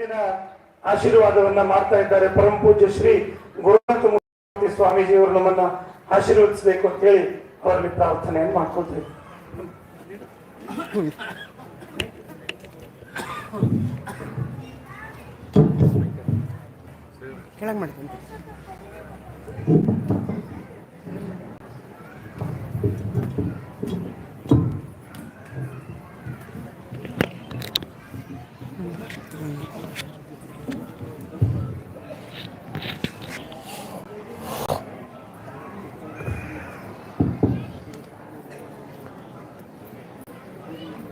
ಮುಂದಿನ ಆಶೀರ್ವಾದವನ್ನ ಮಾಡ್ತಾ ಇದ್ದಾರೆ. ಪರಮ ಪೂಜ್ಯ ಶ್ರೀ ಗುರುನಾಥ ಸ್ವಾಮೀಜಿಯವರು ನಮ್ಮನ್ನ ಆಶೀರ್ವದಿಸಬೇಕು ಅಂತ ಹೇಳಿ ಅವರಲ್ಲಿ ಪ್ರಾರ್ಥನೆಯನ್ನು ಮಾಡ್ಕೊಳ್ತೇವೆ. ಕೆಳಗೆ ಮಾಡ್ತೀನಿ.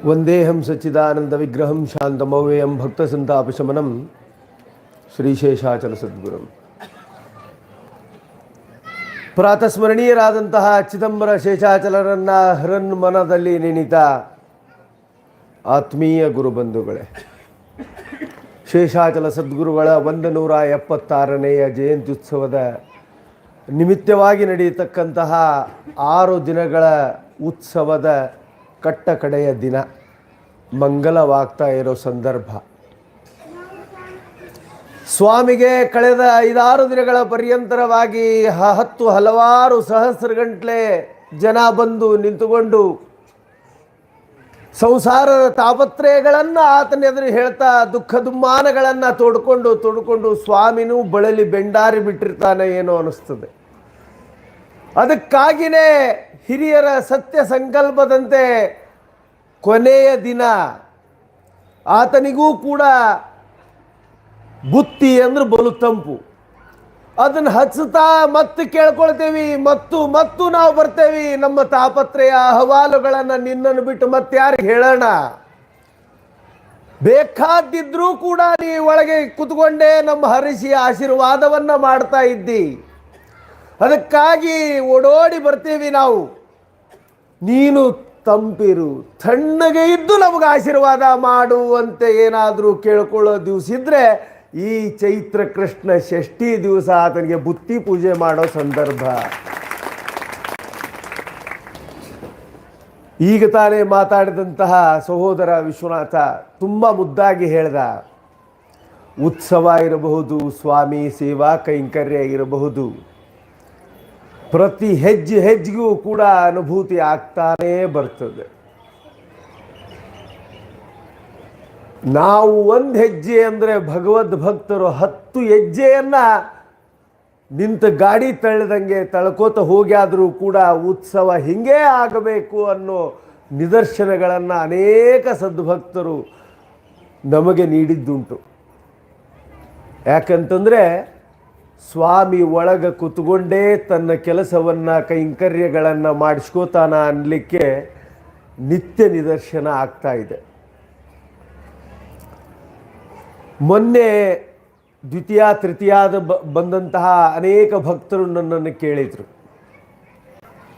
ವಂದೇಹಂ ಸಚ್ಚಿದಾನಂದ ವಿಗ್ರಹಂ ಶಾಂತಮವ್ಯಯಂ ಭಕ್ತ ಸಂತಾಪಶಮನಂ ಶ್ರೀಶೇಷಾಚಲ ಸದ್ಗುರು. ಪ್ರಾತಸ್ಮರಣೀಯರಾದಂತಹ ಚಿದಂಬರ ಶೇಷಾಚಲರನ್ನ ಹರನ್ ಮನದಲ್ಲಿ ನೆನಿತ ಆತ್ಮೀಯ ಗುರುಬಂಧುಗಳೇ, ಶೇಷಾಚಲ ಸದ್ಗುರುಗಳ ಒಂದು ನೂರ ಎಪ್ಪತ್ತಾರನೆಯ ಜಯಂತ್ಯುತ್ಸವದ ನಿಮಿತ್ತವಾಗಿ ನಡೆಯತಕ್ಕಂತಹ ಆರು ದಿನಗಳ ಉತ್ಸವದ ಕಟ್ಟಕಡೆಯ ದಿನ. ಮಂಗಲವಾಗ್ತಾ ಇರೋ ಸಂದರ್ಭ. ಸ್ವಾಮಿಗೆ ಕಳೆದ ಐದಾರು ದಿನಗಳ ಪರ್ಯಂತರವಾಗಿ ಹತ್ತು ಹಲವಾರು ಸಹಸ್ರ ಗಂಟ್ಲೆ ಜನ ಬಂದು ನಿಂತುಕೊಂಡು ಸಂಸಾರದ ತಾಪತ್ರಯಗಳನ್ನು ಆತನ ಎದುರು ಹೇಳ್ತಾ ದುಃಖ ದುಮ್ಮಾನಗಳನ್ನು ತೋಡ್ಕೊಂಡು ತೋಡ್ಕೊಂಡು ಸ್ವಾಮಿನೂ ಬಳಲಿ ಬೆಂಡಾರಿ ಬಿಟ್ಟಿರ್ತಾನೆ ಏನೋ ಅನಿಸ್ತದೆ. ಅದಕ್ಕಾಗಿಯೇ ಹಿರಿಯರ ಸತ್ಯ ಸಂಕಲ್ಪದಂತೆ ಕೊನೆಯ ದಿನ ಆತನಿಗೂ ಕೂಡ ಬುತ್ತಿ ಅಂದ್ರೆ ಬಲು ತಂಪು. ಅದನ್ನು ಹಚ್ಚುತ್ತಾ ಮತ್ತೆ ಕೇಳ್ಕೊಳ್ತೇವಿ, ಮತ್ತು ಮತ್ತು ನಾವು ಬರ್ತೇವಿ. ನಮ್ಮ ತಾಪತ್ರೆಯ ಅಹವಾಲುಗಳನ್ನು ನಿನ್ನನ್ನು ಬಿಟ್ಟು ಮತ್ತೆ ಯಾರಿಗೆ ಹೇಳೋಣ. ಬೇಕಾದಿದ್ರೂ ಕೂಡ ನೀ ಒಳಗೆ ಕುತ್ಕೊಂಡೇ ನಮ್ಮ ಹರಿಸಿ ಆಶೀರ್ವಾದವನ್ನ ಮಾಡ್ತಾ ಇದ್ದಿ. ಅದಕ್ಕಾಗಿ ಓಡೋಡಿ ಬರ್ತೀವಿ ನಾವು. ನೀನು ತಂಪಿರು, ತಣ್ಣಗೆ ಇದ್ದು ನಮಗೆ ಆಶೀರ್ವಾದ ಮಾಡುವಂತೆ ಏನಾದರೂ ಕೇಳ್ಕೊಳ್ಳೋ ದಿವಸ ಇದ್ದರೆ ಈ ಚೈತ್ರ ಕೃಷ್ಣ ಷಷ್ಠಿ ದಿವಸ ಆತನಿಗೆ ಬುತ್ತಿ ಪೂಜೆ ಮಾಡೋ ಸಂದರ್ಭ. ಈಗ ತಾನೇ ಮಾತಾಡಿದಂತಹ ಸಹೋದರ ವಿಶ್ವನಾಥ ತುಂಬ ಮುದ್ದಾಗಿ ಹೇಳ್ದ, ಉತ್ಸವ ಇರಬಹುದು, ಸ್ವಾಮಿ ಸೇವಾ ಕೈಂಕರ್ಯ ಇರಬಹುದು. ಪ್ರತಿ ಹೆಜ್ಜೆ ಹೆಜ್ಜೆಗೂ ಕೂಡ ಅನುಭೂತಿ ಆಗ್ತಾನೇ ಬರ್ತದೆ. ನಾವು ಒಂದು ಹೆಜ್ಜೆ ಅಂದರೆ ಭಗವದ್ ಭಕ್ತರು ಹತ್ತು ಹೆಜ್ಜೆಯನ್ನ ನಿಂತ ಗಾಡಿ ತಳ್ಳದಂಗೆ ತಳ್ಕೋತ ಹೋಗ್ಯಾದರೂ ಕೂಡ ಉತ್ಸವ ಹಿಂಗೇ ಆಗಬೇಕು ಅನ್ನೋ ನಿದರ್ಶನಗಳನ್ನು ಅನೇಕ ಸದ್ಭಕ್ತರು ನಮಗೆ ನೀಡಿದ್ದುಂಟು. ಯಾಕಂತಂದರೆ ಸ್ವಾಮಿ ಒಳಗ ಕುತ್ಕೊಂಡೇ ತನ್ನ ಕೆಲಸವನ್ನು, ಕೈಂಕರ್ಯಗಳನ್ನು ಮಾಡಿಸ್ಕೋತಾನ ಅನ್ನಲಿಕ್ಕೆ ನಿತ್ಯ ನಿದರ್ಶನ ಆಗ್ತಾ ಇದೆ. ಮೊನ್ನೆ ದ್ವಿತೀಯ, ತೃತೀಯಾದ ಬಂದಂತಹ ಅನೇಕ ಭಕ್ತರು ನನ್ನನ್ನು ಕೇಳಿದರು.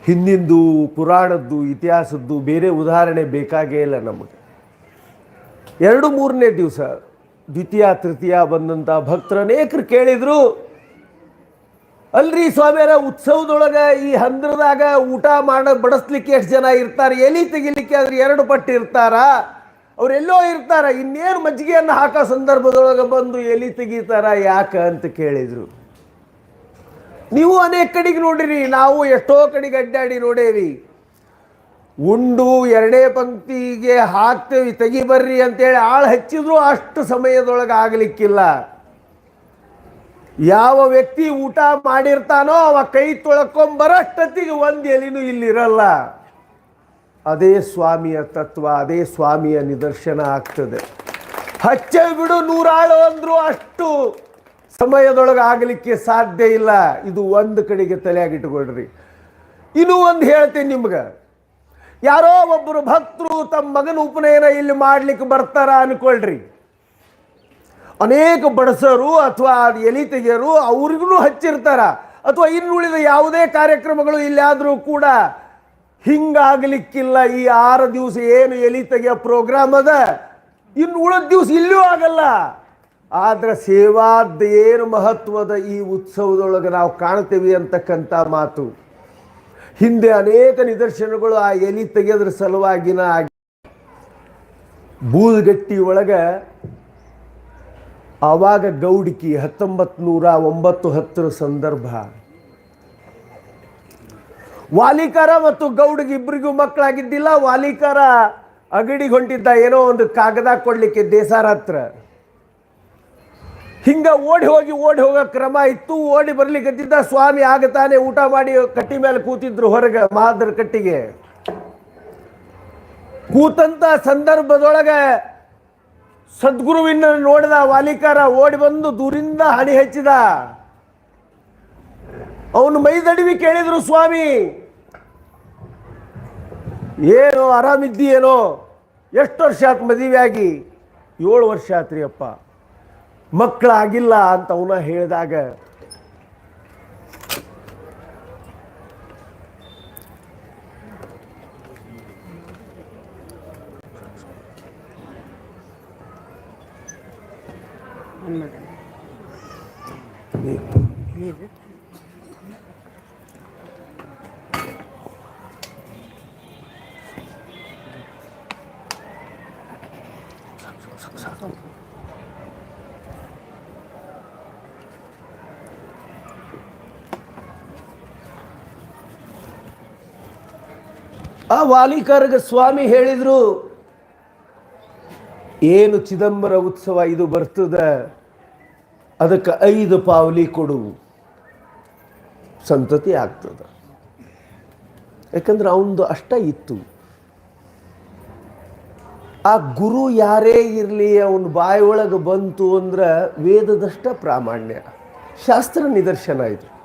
ಹಿಂದಿಂದು, ಪುರಾಣದ್ದು, ಇತಿಹಾಸದ್ದು ಬೇರೆ ಉದಾಹರಣೆ ಬೇಕಾಗೇ ಇಲ್ಲ ನಮಗೆ. ಎರಡು ಮೂರನೇ ದಿವಸ ದ್ವಿತೀಯ, ತೃತೀಯ ಬಂದಂಥ ಭಕ್ತರು ಅನೇಕರು ಕೇಳಿದರು ಅಲ್ರಿ ಸ್ವಾಮಿಯರ, ಉತ್ಸವದೊಳಗೆ ಈ ಹಂದ್ರದಾಗ ಊಟ ಮಾಡ ಬಡಿಸ್ಲಿಕ್ಕೆ ಎಷ್ಟು ಜನ ಇರ್ತಾರೆ, ಎಲಿ ತೆಗಿಲಿಕ್ಕೆ ಆದ್ರೆ ಎರಡು ಪಟ್ಟು ಇರ್ತಾರ? ಅವರೆಲ್ಲೋ ಇರ್ತಾರ, ಇನ್ನೇನು ಮಜ್ಜಿಗೆಯನ್ನು ಹಾಕೋ ಸಂದರ್ಭದೊಳಗೆ ಬಂದು ಎಲಿ ತೆಗಿತಾರ ಯಾಕ ಅಂತ ಕೇಳಿದ್ರು. ನೀವು ಅನೇಕ ಕಡೆಗೆ ನೋಡಿರಿ, ನಾವು ಎಷ್ಟೋ ಕಡೆಗೆ ಅಡ್ಡಾಡಿ ನೋಡೇವಿ ಉಂಡು ಎರಡೇ ಪಂಕ್ತಿಗೆ ಹಾಕ್ತೇವಿ ತೆಗಿಬರ್ರಿ ಅಂತೇಳಿ ಆಳು ಹಚ್ಚಿದ್ರು ಅಷ್ಟು ಸಮಯದೊಳಗೆ ಆಗಲಿಕ್ಕಿಲ್ಲ. ಯಾವ ವ್ಯಕ್ತಿ ಊಟ ಮಾಡಿರ್ತಾನೋ ಅವ ಕೈ ತೊಳ್ಕೊಂಬರಷ್ಟೊತ್ತಿಗೆ ಒಂದು ಎಲಿನೂ ಇಲ್ಲಿರಲ್ಲ. ಅದೇ ಸ್ವಾಮಿಯ ತತ್ವ, ಅದೇ ಸ್ವಾಮಿಯ ನಿದರ್ಶನ ಆಗ್ತದೆ. ಹಚ್ಚ ಬಿಡು ನೂರಾಳು ಅಂದ್ರು ಅಷ್ಟು ಸಮಯದೊಳಗೆ ಆಗಲಿಕ್ಕೆ ಸಾಧ್ಯ ಇಲ್ಲ. ಇದು ಒಂದು ಕಡೆಗೆ ತಲೆಯಾಗಿಟ್ಟುಕೊಳ್ರಿ. ಇನ್ನೂ ಒಂದು ಹೇಳ್ತೀನಿ ನಿಮ್ಗೆ. ಯಾರೋ ಒಬ್ಬರು ಭಕ್ತರು ತಮ್ಮ ಮಗನ ಉಪನಯನ ಇಲ್ಲಿ ಮಾಡ್ಲಿಕ್ಕೆ ಬರ್ತಾರ ಅನ್ಕೊಳ್ರಿ. ಅನೇಕ ಬಡಸರು ಅಥವಾ ಎಲಿ ತೆಗೆಯರು ಅವ್ರಿಗೂ ಹಚ್ಚಿರ್ತಾರ. ಅಥವಾ ಇನ್ನುಳಿದ ಯಾವುದೇ ಕಾರ್ಯಕ್ರಮಗಳು ಇಲ್ಲಾದರೂ ಕೂಡ ಹಿಂಗಾಗಲಿಕ್ಕಿಲ್ಲ. ಈ ಆರು ದಿವಸ ಏನು ಎಲಿ ತೆಗೆಯೋ ಪ್ರೋಗ್ರಾಮ್ ಅದ? ಇನ್ನು ಉಳಿದ ದಿವಸ ಇಲ್ಲೂ ಆಗಲ್ಲ. ಆದ್ರೆ ಸೇವಾದ ಏನು ಮಹತ್ವದ ಈ ಉತ್ಸವದೊಳಗೆ ನಾವು ಕಾಣ್ತೇವೆ ಅಂತಕ್ಕಂಥ ಮಾತು. ಹಿಂದೆ ಅನೇಕ ನಿದರ್ಶನಗಳು ಆ ಎಲಿ ತೆಗೆಯೋದ್ರ ಸಲುವಾಗಿನ ಆಗಿ ಬೂದುಗಟ್ಟಿ ಒಳಗೆ ಆವಾಗ ಗೌಡಿಕಿ ಹತ್ತೊಂಬತ್ತು ನೂರ ಒಂಬತ್ತು ಹತ್ತರ ಸಂದರ್ಭ. ವಾಲಿಕಾರ ಮತ್ತು ಗೌಡಿಗೆ ಇಬ್ಬರಿಗೂ ಮಕ್ಕಳಾಗಿದ್ದಿಲ್ಲ, ವಾಲಿಕಾರ ಅಗಡಿಗೆ ಹೊಂಟಿದ್ದ ಏನೋ ಒಂದು ಕಾಗದ ಕೊಡ್ಲಿಕ್ಕೆ ದೇಸಾರ ಹತ್ರ ಹಿಂಗ ಓಡಿ ಹೋಗಿ, ಓಡಿ ಹೋಗೋ ಕ್ರಮ ಇತ್ತು, ಓಡಿ ಬರ್ಲಿಕ್ಕತ್ತಿದ್ದ ಸ್ವಾಮಿ ಆಗತಾನೆ ಊಟ ಮಾಡಿ ಕಟ್ಟಿ ಮೇಲೆ ಕೂತಿದ್ರು ಹೊರಗೆ ಮಹಾದ್ರ ಕಟ್ಟಿಗೆ. ಕೂತಂತ ಸಂದರ್ಭದೊಳಗೆ ಸದ್ಗುರುವಿನ ನೋಡಿದ ವಾಲಿಕಾರ ಓಡಿ ಬಂದು ದೂರಿಂದ ಹಣಿ ಹೆಚ್ಚಿದ. ಅವನು ಮೈದಡಿವಿ ಕೇಳಿದ್ರು, ಸ್ವಾಮಿ, ಏನು ಆರಾಮಿದ್ದಿ, ಏನೋ? ಎಷ್ಟು ವರ್ಷ ಆತು ಮದುವೆ ಆಗಿ ಏಳು ವರ್ಷ ಆತ್ರಿ ಅಪ್ಪ. ಮಕ್ಕಳಾಗಿಲ್ಲ, ಅಂತ ಅವನ ಹೇಳಿದಾಗ ಆ ವಾಲಿಕರ್ಗ ಸ್ವಾಮಿ ಹೇಳಿದ್ರು ಏನು ಚಿದಂಬರ ಉತ್ಸವ ಇದು ಬರ್ತದ? ಅದಕ್ಕೆ ಐದು ಪಾವಲಿ ಕೊಡು. ಸಂತತಿ ಆಗ್ತದೆ. ಯಾಕಂದ್ರೆ ಅವನದು ಅಷ್ಟ ಇತ್ತು. ಆ ಗುರು ಯಾರೇ ಇರಲಿ, ಅವನ ಬಾಯಿ ಒಳಗೆ ಬಂತು ಅಂದ್ರೆ ವೇದದಷ್ಟ ಪ್ರಾಮಾಣ್ಯ. ಶಾಸ್ತ್ರ ನಿದರ್ಶನ ಇದು.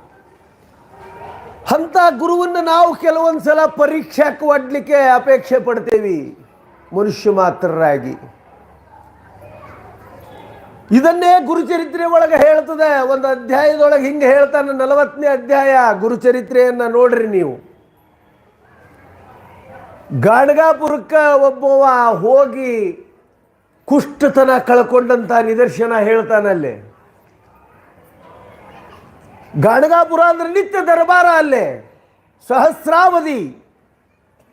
ಅಂಥ ಗುರುವನ್ನು ನಾವು ಕೆಲವೊಂದು ಸಲ ಪರೀಕ್ಷೆಗೆ ಒಡ್ಲಿಕ್ಕೆ ಅಪೇಕ್ಷೆ ಪಡ್ತೇವಿ. ಮನುಷ್ಯ ಮಾತ್ರರಾಗಿ. ಇದನ್ನೇ ಗುರುಚರಿತ್ರೆ ಒಳಗೆ ಹೇಳ್ತದೆ. ಒಂದು ಅಧ್ಯಾಯದೊಳಗೆ ಹಿಂಗೆ ಹೇಳ್ತಾನೆ, ನಲವತ್ತನೇ ಅಧ್ಯಾಯ ಗುರುಚರಿತ್ರೆಯನ್ನ ನೋಡ್ರಿ ನೀವು. ಗಾಣಗಾಪುರಕ್ಕೆ ಒಬ್ಬವ ಹೋಗಿ ಕುಷ್ಟತನ ಕಳ್ಕೊಂಡಂತ ನಿದರ್ಶನ ಹೇಳ್ತಾನಲ್ಲಿ. ಗಾಣಗಾಪುರ ಅಂದ್ರೆ ನಿತ್ಯ ದರ್ಬಾರ ಅಲ್ಲೇ. ಸಹಸ್ರಾವಧಿ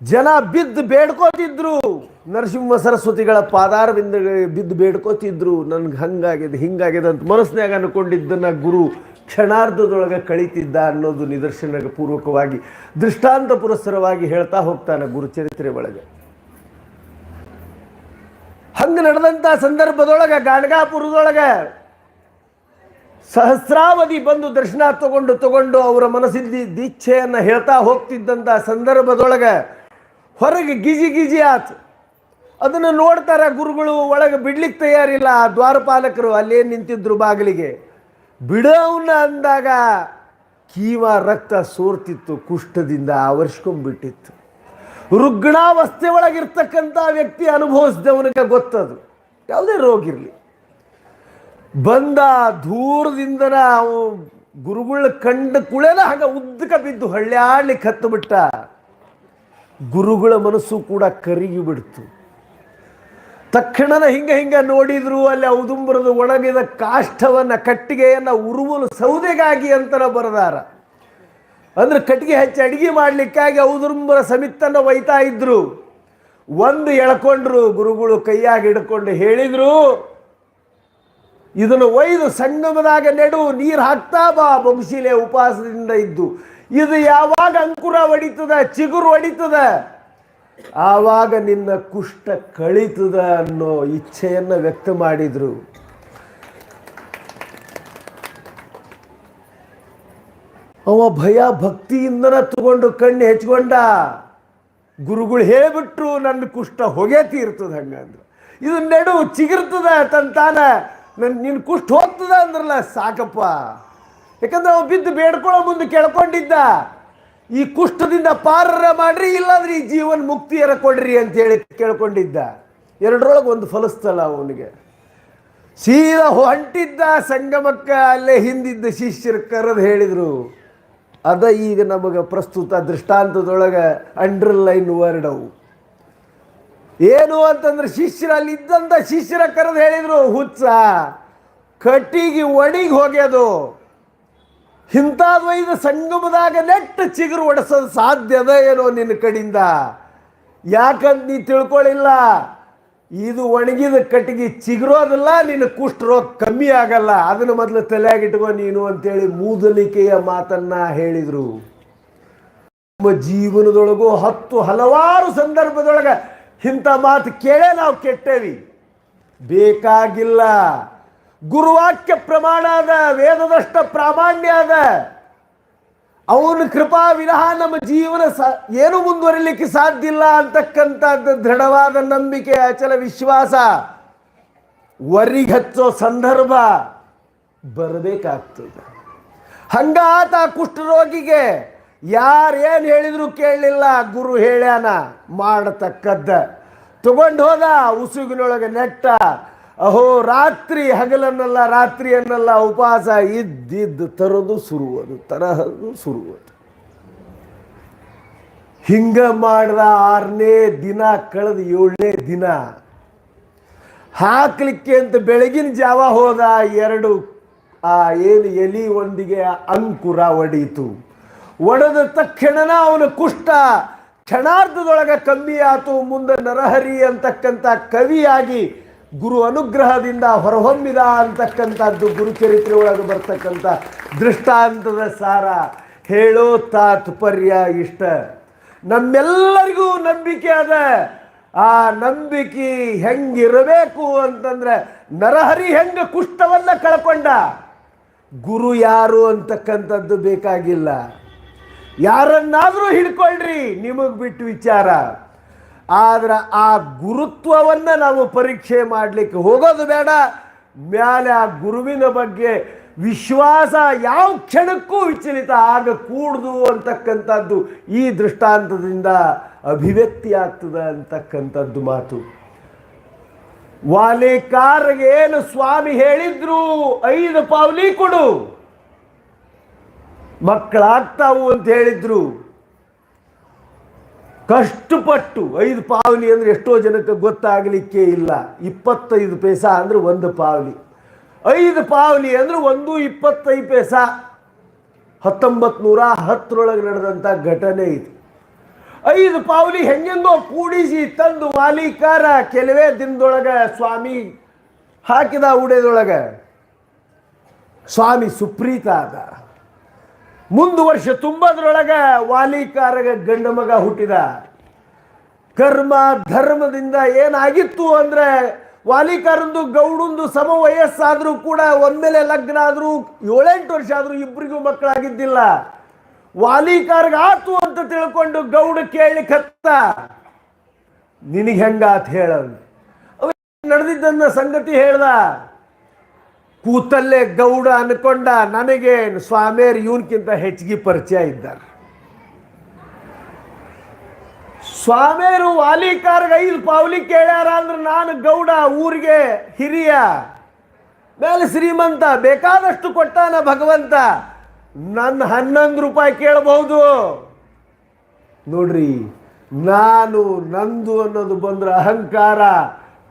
ಜನ ಬಿದ್ದು ಬೇಡ್ಕೋತಿದ್ರು. ನರಸಿಂಹ ಸರಸ್ವತಿಗಳ ಪಾದಾರವಿಂದ ಬಿದ್ದು ಬೇಡ್ಕೋತಿದ್ರು, ನನ್ಗೆ ಹಂಗಾಗಿದೆ ಹಿಂಗಾಗಿದೆ ಅಂತ ಮನಸ್ಸಿನಾಗ ಅನ್ಕೊಂಡಿದ್ದನ್ನ ಗುರು ಕ್ಷಣಾರ್ಧದೊಳಗೆ ಕಳೀತಿದ್ದ ಅನ್ನೋದು ನಿದರ್ಶನ ಪೂರ್ವಕವಾಗಿ ದೃಷ್ಟಾಂತ ಪುರಸ್ಸರವಾಗಿ ಹೇಳ್ತಾ ಹೋಗ್ತಾನೆ ಗುರುಚರಿತ್ರೆ ಒಳಗೆ. ಹಂಗೆ ನಡೆದಂಥ ಸಂದರ್ಭದೊಳಗೆ, ಗಾಣಗಾಪುರದೊಳಗೆ ಸಹಸ್ರಾವಧಿ ಬಂದು ದರ್ಶನ ತಗೊಂಡು ತಗೊಂಡು ಅವರ ಮನಸ್ಸಿಲ್ಲಿ ದೀಕ್ಷೆಯನ್ನು ಹೇಳ್ತಾ ಹೋಗ್ತಿದ್ದಂಥ ಸಂದರ್ಭದೊಳಗೆ ಹೊರಗೆ ಗಿಜಿ ಗಿಜಿ ಆತು. ಅದನ್ನು ನೋಡ್ತಾರೆ ಗುರುಗಳು, ಒಳಗೆ ಬಿಡ್ಲಿಕ್ಕೆ ತಯಾರಿಲ್ಲ ಆ ದ್ವಾರಪಾಲಕರು, ಅಲ್ಲೇ ನಿಂತಿದ್ರು ಬಾಗಿಲಿಗೆ. ಬಿಡೋವನ್ನ ಅಂದಾಗ ಕೀವ ರಕ್ತ ಸೋರ್ತಿತ್ತು, ಕುಷ್ಠದಿಂದ ಆವರಿಸ್ಕೊಂಡ್ಬಿಟ್ಟಿತ್ತು. ರುಗ್ಣಾವಸ್ಥೆ ಒಳಗಿರ್ತಕ್ಕಂಥ ವ್ಯಕ್ತಿ ಅನುಭವಿಸಿದವನಿಗೆ ಗೊತ್ತದು. ಯಾವುದೇ ರೋಗ ಇರಲಿ. ಬಂದ ದೂರದಿಂದನ ಅವು ಗುರುಗಳ ಕಂಡ ಕುಳೆನ ಹಾಗೆ ಉದ್ದಕ ಬಿದ್ದು ಹಳ್ಳ್ಯಾಡ್ಲಿಕ್ಕೆ ಹತ್ತು ಬಿಟ್ಟ ಗುರುಗಳ ಮನಸ್ಸು ಕೂಡ ಕರಿಗಿ ಬಿಡ್ತು. ತಕ್ಷಣನ ಹಿಂಗೆ ಹಿಂಗೆ ನೋಡಿದ್ರು, ಅಲ್ಲಿ ಔದುಂಬರದ ಒಣಗಿದ ಕಾಷ್ಟವನ್ನು ಕಟ್ಟಿಗೆಯನ್ನ ಉರುವಲು ಸೌದೆಗಾಗಿ ಅಂತನ ಬರದಾರ. ಅಂದ್ರೆ ಕಟ್ಟಿಗೆ ಹಚ್ಚಿ ಅಡಿಗೆ ಮಾಡ್ಲಿಕ್ಕಾಗಿ ಔದುಂಬರ ಸಮಿತನ್ನು ಒಯ್ತಾ ಇದ್ರು. ಒಂದು ಎಳ್ಕೊಂಡ್ರು, ಗುರುಗಳು ಕೈಯಾಗಿ ಹಿಡ್ಕೊಂಡು ಹೇಳಿದ್ರು, ಇದನ್ನು ಒಯ್ದು ಸಂಗಮದಾಗ ನೆಡು, ನೀರು ಹಾಕ್ತಾ ಬಾ ಬಂಶಿಲೆ ಉಪವಾಸದಿಂದ ಇದ್ದು. ಇದು ಯಾವಾಗ ಅಂಕುರ ಒಡಿತದ ಚಿಗುರು ಹೊಡಿತದ? ಆವಾಗ ನಿನ್ನ ಕುಷ್ಠ ಕಳೀತದ ಅನ್ನೋ ಇಚ್ಛೆಯನ್ನು ವ್ಯಕ್ತ ಮಾಡಿದರು. ಅವ ಭಯ ಭಕ್ತಿಯಿಂದನ ತಗೊಂಡು ಕಣ್ಣು ಹೆಚ್ಕೊಂಡ. ಗುರುಗಳು ಹೇಳ್ಬಿಟ್ರು ನನ್ನ ಕುಷ್ಠ ಹೊಗೆ ತೀರ್ತದ ಹಂಗಂದ್ರೆ. ಇದು ನೆಡು ಚಿಗಿರ್ತದ ತಂತಾನ. ನನ್ನ ನಿನ್ನ ಕುಷ್ಠ ಹೋಗ್ತದ ಅಂದ್ರಲ್ಲ ಸಾಕಪ್ಪ. ಯಾಕಂದ್ರೆ ಅವ ಬಿದ್ದು ಬೇಡ್ಕೊಳ್ಳೋ ಮುಂದೆ ಕೇಳ್ಕೊಂಡಿದ್ದ. ಈ ಕುಷ್ಠದಿಂದ ಪಾರರ ಮಾಡ್ರಿ, ಇಲ್ಲಾಂದ್ರೆ ಈ ಜೀವನ್ ಮುಕ್ತಿಯರ ಕೊಡ್ರಿ ಅಂತ ಹೇಳಿ ಕೇಳ್ಕೊಂಡಿದ್ದ. ಎರಡರೊಳಗೆ ಒಂದು ಫಲಿಸ್ತಲ್ಲ ಅವನಿಗೆ. ಸೀದಾ ಹೊಂಟಿದ್ದ ಸಂಗಮಕ್ಕ, ಅಲ್ಲೇ ಹಿಂದಿದ್ದ ಶಿಷ್ಯರು ಕರೆದು ಹೇಳಿದರು, ಅದ ಈಗ ನಮಗೆ ಪ್ರಸ್ತುತ ದೃಷ್ಟಾಂತದೊಳಗೆ ಅಂಡರ್ಲೈನ್ ವರ್ಡ್ ಅವು. ಏನು ಅಂತಂದ್ರೆ ಶಿಷ್ಯರು ಅಲ್ಲಿ ಇದ್ದಂಥ ಶಿಷ್ಯರ ಕರೆದು ಹೇಳಿದರು, ಹುಚ್ಚ, ಕಟ್ಟಿಗೆ ಒಣಗಿ ಹೋಗ್ಯದು. ಇಂಥದ್ದು ಸಂಗಮದಾಗ ನೆಟ್ಟ ಚಿಗುರು ಒಡಿಸೋದು ಸಾಧ್ಯದ ಏನೋ ನಿನ್ನ ಕಡಿಂದ? ಯಾಕಂತ ನೀ ತಿಳ್ಕೊಳ್ಳಿಲ್ಲ ಇದು ಒಣಗಿದ ಕಟ್ಟಿಗೆ ಚಿಗುರೋದಿಲ್ಲ ನಿನ್ನ ಕುಷ್ಠರೋಗ ಕಮ್ಮಿ ಆಗಲ್ಲ. ಅದನ್ನು ಮೊದಲು ತಲೆಯಾಗಿಟ್ಕೋ ನೀನು ಅಂತೇಳಿ ಮೂದಲಿಕೆಯ ಮಾತನ್ನ ಹೇಳಿದ್ರು. ನಮ್ಮ ಜೀವನದೊಳಗೂ ಹತ್ತು ಹಲವಾರು ಸಂದರ್ಭದೊಳಗೆ ಇಂಥ ಮಾತು ಕೇಳೇ ನಾವು ಕೆಟ್ಟೇವಿ. ಬೇಕಾಗಿಲ್ಲ. ಗುರುವಾಕ್ಯ ಪ್ರಮಾಣ ಅದ ವೇದದಷ್ಟ ಪ್ರಾಮಾಣ್ಯ ಅದ ಅವನ ಕೃಪಾ ವಿರಹ ನಮ್ಮ ಜೀವನ ಸ, ಏನು ಮುಂದುವರಿಲಿಕ್ಕೆ ಸಾಧ್ಯ ಇಲ್ಲ ಅಂತಕ್ಕಂಥದ್ದು ದೃಢವಾದ ನಂಬಿಕೆ, ಅಚಲ ವಿಶ್ವಾಸ. ವರಿಗಚ್ಚೋ ಸಂದರ್ಭ ಬರಬೇಕಾಗ್ತದೆ. ಹಂಗಾತ ಕುಷ್ಠರೋಗಿಗೆ ಯಾರೇನು ಹೇಳಿದ್ರು ಕೇಳಲಿಲ್ಲ ಗುರು ಹೇಳ್ಯಾನ, ಮಾಡತಕ್ಕದ್ದ. ತಗೊಂಡು ಹೋದ ಉಸುಗಿನೊಳಗೆ ನೆಟ್ಟ ಅಹೋ, ರಾತ್ರಿ ಹಗಲನ್ನಲ್ಲ, ರಾತ್ರಿಯನ್ನೆಲ್ಲ ಉಪವಾಸ ಇದ್ದಿದ್ದು ತರೋದು ಸುರುವುದು, ತರಹದು ಸುರುವುದು. ಹಿಂಗ ಮಾಡಿದ ಆರನೇ ದಿನ ಕಳೆದ ಏಳನೇ ದಿನ ಹಾಕ್ಲಿಕ್ಕೆ ಅಂತ ಬೆಳಗಿನ ಜಾವ ಹೋದ ಎರಡು, ಆ ಏನು ಎಲಿ ಒಂದಿಗೆ ಅಂಕುರ ಒಡೀತು. ಒಡೆದ ತಕ್ಷಣನ ಅವನ ಕುಷ್ಟ ಕ್ಷಣಾರ್ಧದೊಳಗೆ ಕಮ್ಮಿ ಆತು, ಮುಂದೆ ನರಹರಿ ಅಂತಕ್ಕಂಥ ಕವಿಯಾಗಿ ಗುರು ಅನುಗ್ರಹದಿಂದ ಹೊರಹೊಮ್ಮಿದ ಅಂತಕ್ಕಂಥದ್ದು ಗುರುಚರಿತ್ರೆ ಒಳಗೆ ಬರ್ತಕ್ಕಂಥ ದೃಷ್ಟಾಂತದ ಸಾರ. ಹೇಳೋ ತಾತ್ಪರ್ಯ ಇಷ್ಟ. ನಮ್ಮೆಲ್ಲರಿಗೂ ನಂಬಿಕೆ ಅದ. ಆ ನಂಬಿಕೆ ಹೆಂಗಿರಬೇಕು ಅಂತಂದ್ರೆ ನರಹರಿ ಹೆಂಗ ಕುಷ್ಠವನ್ನ ಕಳ್ಕೊಂಡ? ಗುರು ಯಾರು ಅಂತಕ್ಕಂಥದ್ದು ಬೇಕಾಗಿಲ್ಲ. ಯಾರನ್ನಾದರೂ ಹಿಡ್ಕೊಳ್ರಿ, ನಿಮಗೆ ಬಿಟ್ಟು ವಿಚಾರ. ಆದ್ರೆ ಆ ಗುರುತ್ವವನ್ನು ನಾವು ಪರೀಕ್ಷೆ ಮಾಡಲಿಕ್ಕೆ ಹೋಗೋದು ಬೇಡ. ಮ್ಯಾಲೆ ಆ ಗುರುವಿನ ಬಗ್ಗೆ ವಿಶ್ವಾಸ ಯಾವ ಕ್ಷಣಕ್ಕೂ ವಿಚಲಿತ ಆಗ ಕೂಡದು ಅಂತಕ್ಕಂಥದ್ದು ಈ ದೃಷ್ಟಾಂತದಿಂದ ಅಭಿವ್ಯಕ್ತಿ ಆಗ್ತದೆ ಅಂತಕ್ಕಂಥದ್ದು ಮಾತು. ವಾಲೇಕಾರ್ಗೆ ಏನು ಸ್ವಾಮಿ ಹೇಳಿದ್ರು, ಐದು ಪಾವಲಿ ಕೊಡು. ಮಕ್ಕಳಾಗ್ತಾವು ಅಂತ ಹೇಳಿದ್ರು. ಕಷ್ಟಪಟ್ಟು ಐದು ಪಾವಲಿ ಅಂದ್ರೆ ಎಷ್ಟೋ ಜನಕ್ಕೆ ಗೊತ್ತಾಗಲಿಕ್ಕೆ ಇಲ್ಲ. ಇಪ್ಪತ್ತೈದು ಪೈಸಾ ಅಂದ್ರೆ ಒಂದು ಪಾವಲಿ. ಐದು ಪಾವಲಿ ಅಂದ್ರೆ ಒಂದು ಇಪ್ಪತ್ತೈದು ಪೈಸಾ. ಹತ್ತೊಂಬತ್ತು ನೂರ ಹತ್ತರೊಳಗೆ ನಡೆದಂಥ ಘಟನೆ ಇದು. ಐದು ಪಾವಲಿ ಹೆಂಗೆಂದೋ ಕೂಡಿಸಿ ತಂದು ಮಾಲೀಕಾರ ಕೆಲವೇ ದಿನದೊಳಗೆ ಸ್ವಾಮಿ ಹಾಕಿದ ಉಡೆದೊಳಗೆ. ಸ್ವಾಮಿ ಸುಪ್ರೀತ ಆದ. ಮುಂದು ವರ್ಷ ತುಂಬದ್ರೊಳಗೆ ವಾಲಿಕಾರಗ ಗಂಡ ಮಗ ಹುಟ್ಟಿದ. ಕರ್ಮ ಧರ್ಮದಿಂದ ಏನಾಗಿತ್ತು ಅಂದ್ರೆ ವಾಲಿಕಾರಂದು ಗೌಡಂದು ಸಮ ವಯಸ್ಸಾದರೂ ಕೂಡ ಒಮ್ಮೆಲೆ ಲಗ್ನ ಆದರೂ ಏಳೆಂಟು ವರ್ಷ ಆದರೂ ಇಬ್ಬರಿಗೂ ಮಕ್ಕಳಾಗಿದ್ದಿಲ್ಲ. ವಾಲಿಕಾರ್ಗ ಆತು ಅಂತ ತಿಳ್ಕೊಂಡು ಗೌಡ ಕೇಳಿ ಕತ್ತ ನಿನಗೆ ಹೆಂಗಾತ್ ಹೇಳ. ನಡೆದಿದ್ದನ್ನ ಸಂಗತಿ ಹೇಳ್ದ. ಕೂತಲ್ಲೇ ಗೌಡ ಅನ್ಕೊಂಡ ನನಗೆ ಸ್ವಾಮಿಯರ್ ಇವನ್ಕಿಂತ ಹೆಚ್ಚಿಗೆ ಪರಿಚಯ ಇದ್ದಾರೆ. ಸ್ವಾಮಿಯರು ವಾಲಿಕಾರ್ಗ ಇಲ್ಲಿ ಪಾವಲಿ ಕೇಳ್ಯಾರ ಅಂದ್ರೆ ನಾನು ಗೌಡ ಊರಿಗೆ ಹಿರಿಯ, ಮೇಲೆ ಶ್ರೀಮಂತ, ಬೇಕಾದಷ್ಟು ಕೊಟ್ಟಾನ ಭಗವಂತ. ನನ್ನ ಹನ್ನೊಂದು ರೂಪಾಯಿ ಕೇಳಬಹುದು. ನೋಡ್ರಿ, ನಾನು ನಂದು ಅನ್ನೋದು ಬಂದ್ರೆ ಅಹಂಕಾರ.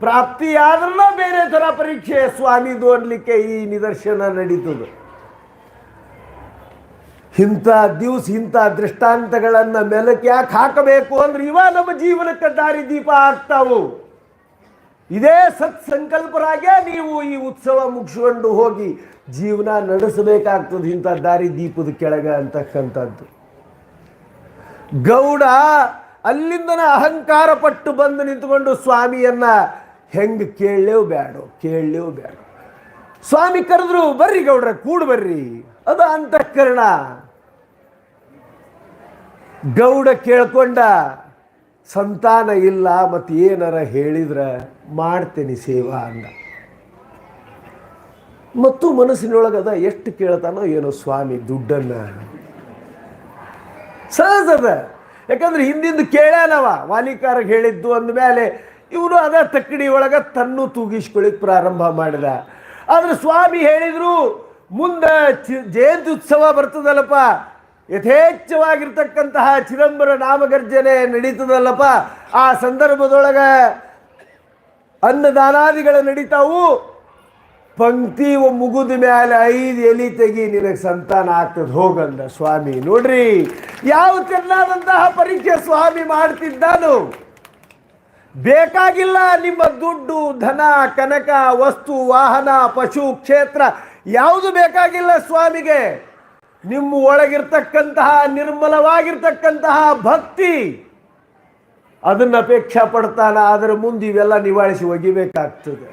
ಪ್ರಾಪ್ತಿಯಾದ್ರೂ ಬೇರೆ ಥರ ಪರೀಕ್ಷೆ ಸ್ವಾಮಿ ಅನ್ಲಿಕ್ಕೆ ಈ ನಿದರ್ಶನ ನಡೀತದೆ. ಇಂಥ ದಿವಸ ಇಂಥ ದೃಷ್ಟಾಂತಗಳನ್ನು ಮೆಲಕ್ಕೆ ಯಾಕೆ ಹಾಕಬೇಕು ಅಂದ್ರೆ ಇವ ನಮ್ಮ ಜೀವನಕ್ಕೆ ದಾರಿ ದೀಪ ಆಗ್ತಾವು ಇದೇ ಸತ್ ಸಂಕಲ್ಪರಾಗೆ ನೀವು ಈ ಉತ್ಸವ ಮುಗಿಸ್ಕೊಂಡು ಹೋಗಿ ಜೀವನ ನಡೆಸಬೇಕಾಗ್ತದೆ ಇಂಥ ದಾರಿ ದೀಪದ ಕೆಳಗೆ ಅಂತಕ್ಕಂಥದ್ದು. ಗೌಡ ಅಲ್ಲಿಂದನ ಅಹಂಕಾರ ಪಟ್ಟು ಬಂದು ನಿಂತುಕೊಂಡು ಸ್ವಾಮಿಯನ್ನ ಹೆಂಗೆ ಕೇಳಲೇವು ಬೇಡ ಕೇಳಲೇವು ಬೇಡ ಸ್ವಾಮಿ ಕರೆದ್ರು, ಬರ್ರಿ ಗೌಡ್ರ, ಕೂಡು ಬರ್ರಿ. ಅದು ಅಂತಃಕರಣ. ಗೌಡ ಕೇಳ್ಕೊಂಡ, ಸಂತಾನ ಇಲ್ಲ ಮತ್ತು ಏನಾರ ಹೇಳಿದ್ರೆ ಮಾಡ್ತೇನೆ ಸೇವಾ ಅಂದ. ಮತ್ತು ಮನಸ್ಸಿನೊಳಗದ ಎಷ್ಟು ಕೇಳ್ತಾನೋ ಏನೋ ಸ್ವಾಮಿ ದುಡ್ಡನ್ನ. ಸಹಜದ ಯಾಕಂದ್ರೆ ಹಿಂದಿಂದು ಕೇಳ್ಯಾನವ, ವಾಲಿಕಾರಗೆ ಹೇಳಿದ್ದು ಅಂದಮೇಲೆ ಇವನು ಅದ ತಕ್ಕಡಿ ಒಳಗೆ ತನ್ನು ತೂಗಿಸ್ಕೊಳ್ಳಿಕ್ ಪ್ರಾರಂಭ ಮಾಡಿದ. ಆದ್ರೆ ಸ್ವಾಮಿ ಹೇಳಿದ್ರು, ಮುಂದೆ ಚಿ- ಜಯಂತಿ ಉತ್ಸವ ಬರ್ತದಲ್ಲಪ್ಪ, ಯಥೇಚ್ಛವಾಗಿರ್ತಕ್ಕಂತಹ ಚಿದಂಬರ ನಾಮಗರ್ಜನೆ ನಡೀತದಲ್ಲಪ್ಪ, ಆ ಸಂದರ್ಭದೊಳಗೆ ಅನ್ನದಾನಾದಿಗಳು ನಡೀತಾವು. ಪಂಕ್ತಿ ಮುಗುದ ಮೇಲೆ ಐದು ಎಲಿ ತೆಗಿ ನಿನಗೆ ಸಂತಾನ ಆಗ್ತದೆ ಹೋಗಂದ ಸ್ವಾಮಿ. ನೋಡ್ರಿ, ಯಾವ ಚೆನ್ನಾದಂತಹ ಪರೀಕ್ಷೆ ಸ್ವಾಮಿ ಮಾಡ್ತಿದ್ದಾನು. ಬೇಕಾಗಿಲ್ಲ ನಿಮ್ಮ ದುಡ್ಡು, ಧನ, ಕನಕ, ವಸ್ತು, ವಾಹನ, ಪಶು ಕ್ಷೇತ್ರ ಯಾವುದು ಬೇಕಾಗಿಲ್ಲ ಸ್ವಾಮಿಗೆ. ನಿಮ್ಮ ಒಳಗಿರ್ತಕ್ಕಂತಹ, ನಿರ್ಮಲವಾಗಿರ್ತಕ್ಕಂತಹ ಭಕ್ತಿ ಅದನ್ನ ಅಪೇಕ್ಷೆ ಪಡ್ತಾನ ಅದರ ಮುಂದೆ ಇವೆಲ್ಲ ನಿವಾಳಿಸಿ ಒಗಿಬೇಕಾಗ್ತದೆ.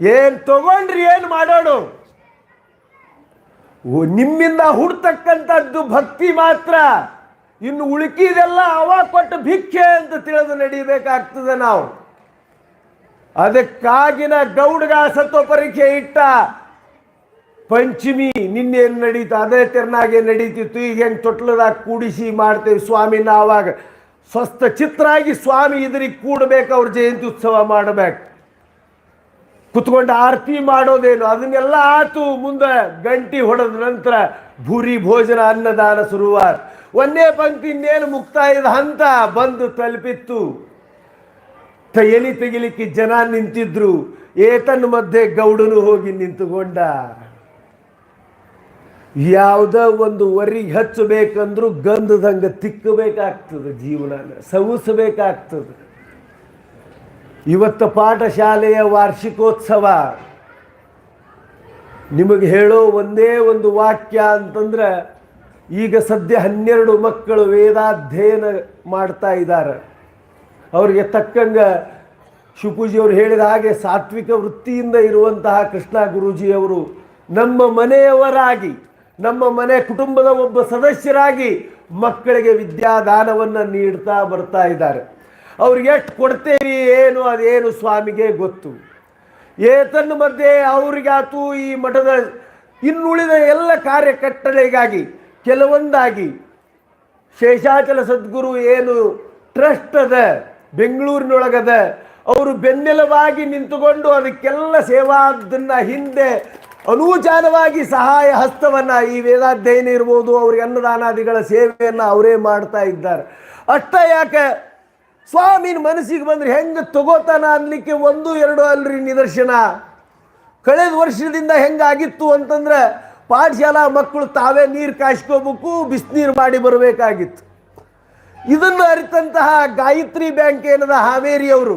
ಏನು ತಗೊಂಡ್ರಿ, ಏನು ಮಾಡೋಣ ನಿಮ್ಮಿಂದ ಹುಡ್ತಕ್ಕಂಥದ್ದು ಭಕ್ತಿ ಮಾತ್ರ. ಇನ್ನು ಉಳುಕಿದೆಲ್ಲ ಅವ ಕೊಟ್ಟು ಭಿಕ್ಷೆ ಅಂತ ತಿಳಿದು ನಡಿಬೇಕಾಗ್ತದೆ ನಾವು. ಅದಕ್ಕಾಗಿನ ಗೌಡ್ಗ ಸತ್ವ ಪರೀಕ್ಷೆ ಇಟ್ಟ. ಪಂಚಮಿ ನಿನ್ನೇನು ನಡೀತು, ಅದೇ ತೆರನಾಗೆ ನಡೀತಿತ್ತು. ಈಗ ಹೆಂಗೆ ತೊಟ್ಲದಾಗ ಕೂಡಿಸಿ ಮಾಡ್ತೇವೆ ಸ್ವಾಮಿ ಆವಾಗ ಸ್ವಸ್ಥ ಚಿತ್ರಾಗಿ ಸ್ವಾಮಿ ಇದ್ರಿಗೆ ಕೂಡಬೇಕು, ಅವ್ರ ಜಯಂತಿ ಉತ್ಸವ ಮಾಡಬೇಕು. ಕುತ್ಕೊಂಡು ಆರತಿ ಮಾಡೋದೇನು? ಅದನ್ನೆಲ್ಲ ಆತು ಮುಂದೆ ಗಂಟಿ ಹೊಡೆದ ನಂತರ ಭೂರಿ ಭೋಜನ ಅನ್ನದಾನ ಶುರುವಾರ ಒಂದೇ ಪಂಕ್ತಿ ಇನ್ನೇನು ಮುಕ್ತಾಯದ ಹಂತ ಬಂದು ತಲುಪಿತ್ತು. ಎಲಿ ತೆಗಿಲಿಕ್ಕೆ ಜನ ನಿಂತಿದ್ರು. ಏತನ್ ಮಧ್ಯೆ ಗೌಡನು ಹೋಗಿ ನಿಂತುಕೊಂಡ. ಯಾವುದೋ ಒಂದು ವರಿಗೆ ಹಚ್ಚಬೇಕಂದ್ರೂ ಗಂಧದಂಗ ತಿಕ್ಕಬೇಕಾಗ್ತದೆ ಜೀವನ, ಸವಿಸಬೇಕಾಗ್ತದೆ. ಇವತ್ತು ಪಾಠಶಾಲೆಯ ವಾರ್ಷಿಕೋತ್ಸವ. ನಿಮಗೆ ಹೇಳೋ ಒಂದೇ ಒಂದು ವಾಕ್ಯ ಅಂತಂದ್ರೆ ಈಗ ಸದ್ಯ ಹನ್ನೆರಡು ಮಕ್ಕಳು ವೇದಾಧ್ಯಯನ ಮಾಡ್ತಾ ಇದ್ದಾರೆ. ಅವರಿಗೆ ತಕ್ಕಂಗ ಶಿವಪೂಜಿಯವರು ಹೇಳಿದ ಹಾಗೆ ಸಾತ್ವಿಕ ವೃತ್ತಿಯಿಂದ ಇರುವಂತಹ ಕೃಷ್ಣ ಗುರೂಜಿಯವರು ನಮ್ಮ ಮನೆಯವರಾಗಿ, ನಮ್ಮ ಮನೆ ಕುಟುಂಬದ ಒಬ್ಬ ಸದಸ್ಯರಾಗಿ ಮಕ್ಕಳಿಗೆ ವಿದ್ಯಾದಾನವನ್ನು ನೀಡ್ತಾ ಬರ್ತಾ ಇದ್ದಾರೆ. ಅವ್ರಿಗೆ ಎಷ್ಟು ಕೊಡ್ತೇವಿ ಏನು, ಅದೇನು ಸ್ವಾಮಿಗೆ ಗೊತ್ತು. ಏತನ್ನ ಮಧ್ಯೆ ಅವರಿಗಾತು ಈ ಮಠದ ಇನ್ನುಳಿದ ಎಲ್ಲ ಕಾರ್ಯಕಟ್ಟಳೆಗಾಗಿ ಕೆಲವೊಂದಾಗಿ ಶೇಷಾಚಲ ಸದ್ಗುರು ಏನು ಟ್ರಸ್ಟ್ ಅದ, ಬೆಂಗಳೂರಿನೊಳಗದ, ಅವರು ಬೆನ್ನೆಲವಾಗಿ ನಿಂತುಕೊಂಡು ಅದಕ್ಕೆಲ್ಲ ಸೇವಾದನ್ನ ಹಿಂದೆ ಅನೂಚಾನವಾಗಿ ಸಹಾಯ ಹಸ್ತವನ್ನ ಈ ವೇದಾಧ್ಯಯನ ಇರ್ಬೋದು, ಅವ್ರಿಗೆ ಅನ್ನದಾನಾದಿಗಳ ಸೇವೆಯನ್ನು ಅವರೇ ಮಾಡ್ತಾ ಇದ್ದಾರೆ. ಅಷ್ಟ ಯಾಕೆ, ಸ್ವಾಮಿನ ಮನಸ್ಸಿಗೆ ಬಂದ್ರೆ ಹೆಂಗೆ ತಗೋತಾನ ಅನ್ಲಿಕ್ಕೆ ಒಂದು, ಎರಡು ಅಲ್ರಿ ನಿದರ್ಶನ. ಕಳೆದ ವರ್ಷದಿಂದ ಹೆಂಗಾಗಿತ್ತು ಅಂತಂದ್ರೆ ಪಾಠಶಾಲಾ ಮಕ್ಕಳು ತಾವೇ ನೀರು ಕಾಯ್ಸ್ಕೋಬೇಕು, ಬಿಸಿನೀರು ಮಾಡಿ ಬರಬೇಕಾಗಿತ್ತು. ಇದನ್ನು ಅರಿತಂತಹ ಗಾಯತ್ರಿ ಬ್ಯಾಂಕ್ ಏನದ, ಹಾವೇರಿಯವರು